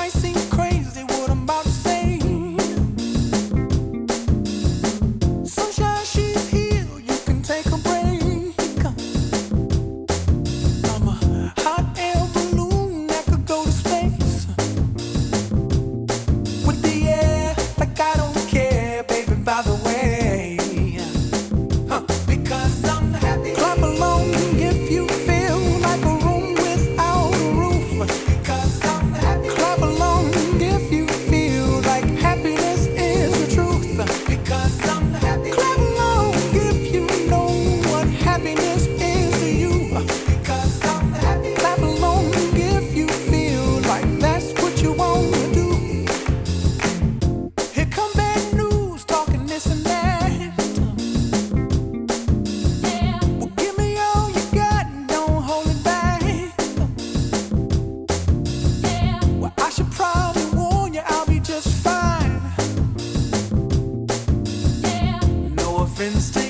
my sing happens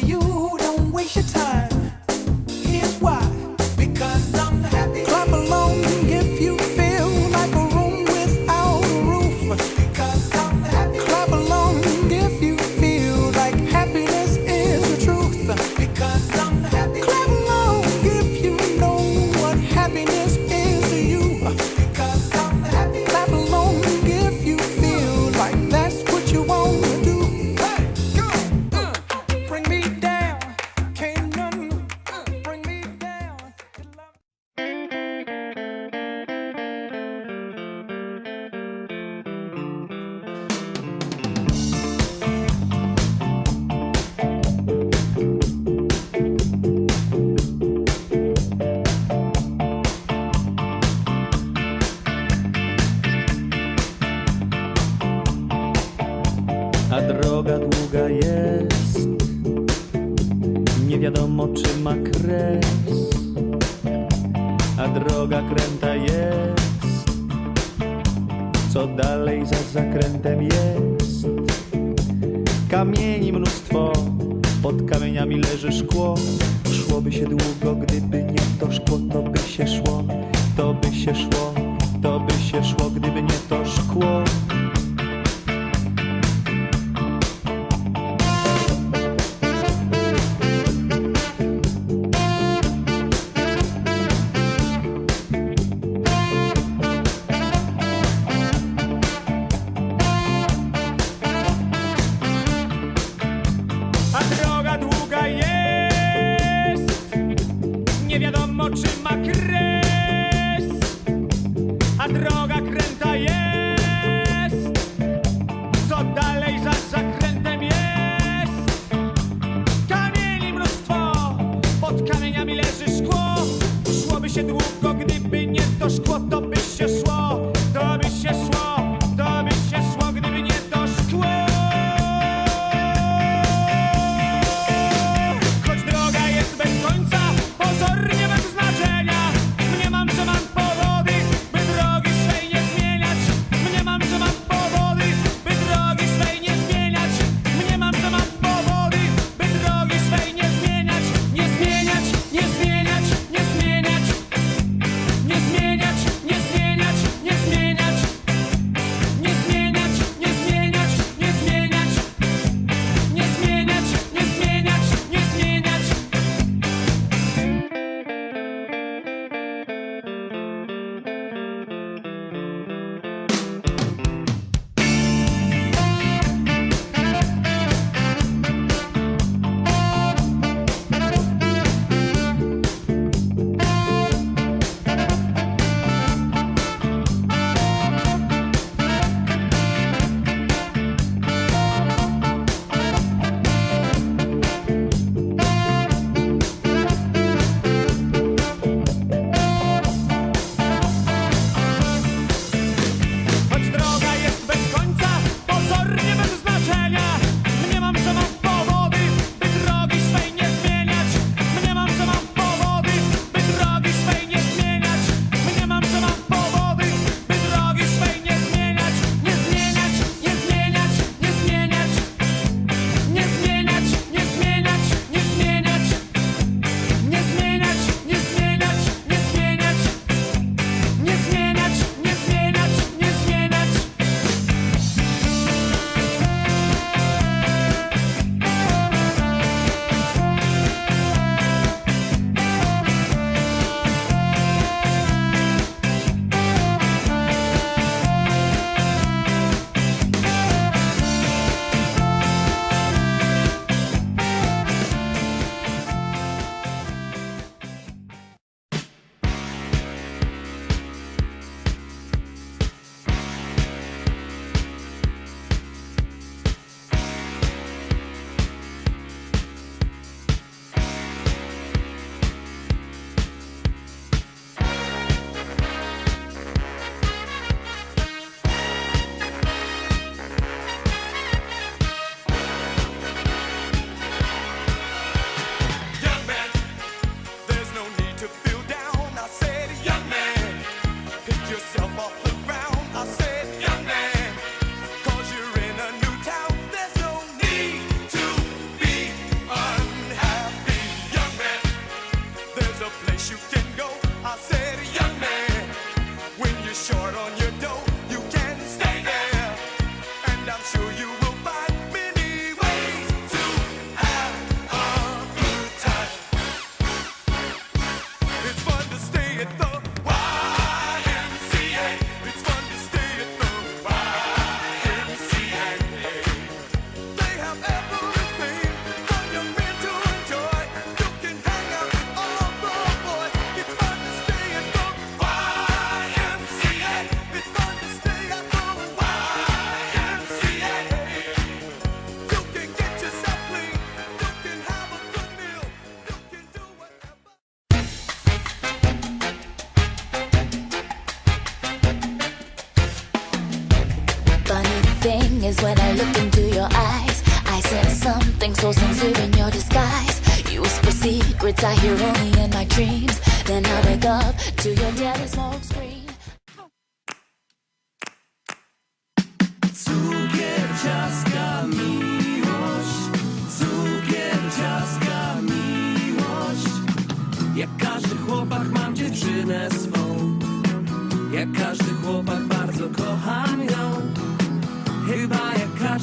droga długa jest. Nie wiadomo czy ma kres. A droga kręta jest. Co dalej za zakrętem jest? Kamieni mnóstwo. Pod kamieniami leży szkło. Szłoby się długo, gdyby nie to szkło To by się szło, to by się szło To by się szło, gdyby nie to szkło. Short on I look into your eyes, I sense something so sincere in your disguise. You whisper secrets I hear only in my dreams. Then I wake up to your daily smoke screen. Cukier, ciastka, miłość Cukier, ciastka, miłość Jak każdy chłopak mam dziewczynę swą Jak każdy chłopak bardzo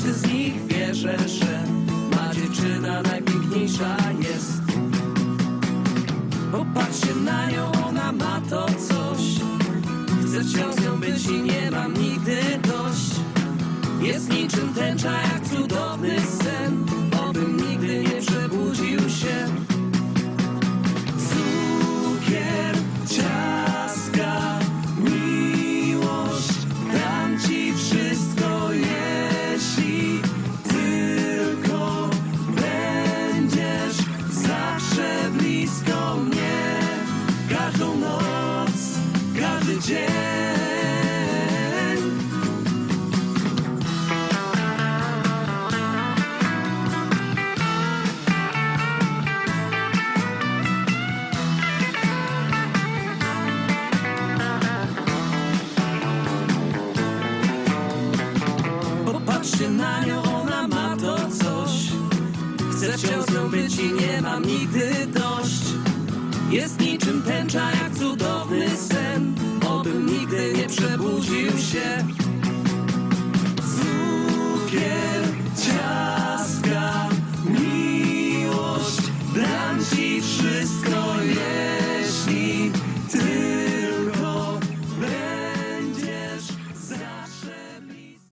każdy z nich wierzę, że Ma dziewczyna najpiękniejsza jest. Popatrzcie na nią, ona ma to coś. Chcę wciąż z nią być i nie mam nigdy dość. Jest niczym tęcza jak cudowny sen Każdą noc, każdy dzień. Popatrzcie na nią, ona ma to coś. Chcę wciąż z nią być i nie mam nigdy dość Jest niczym tęcza jak cudowny sen. Obym nigdy nie przebudził się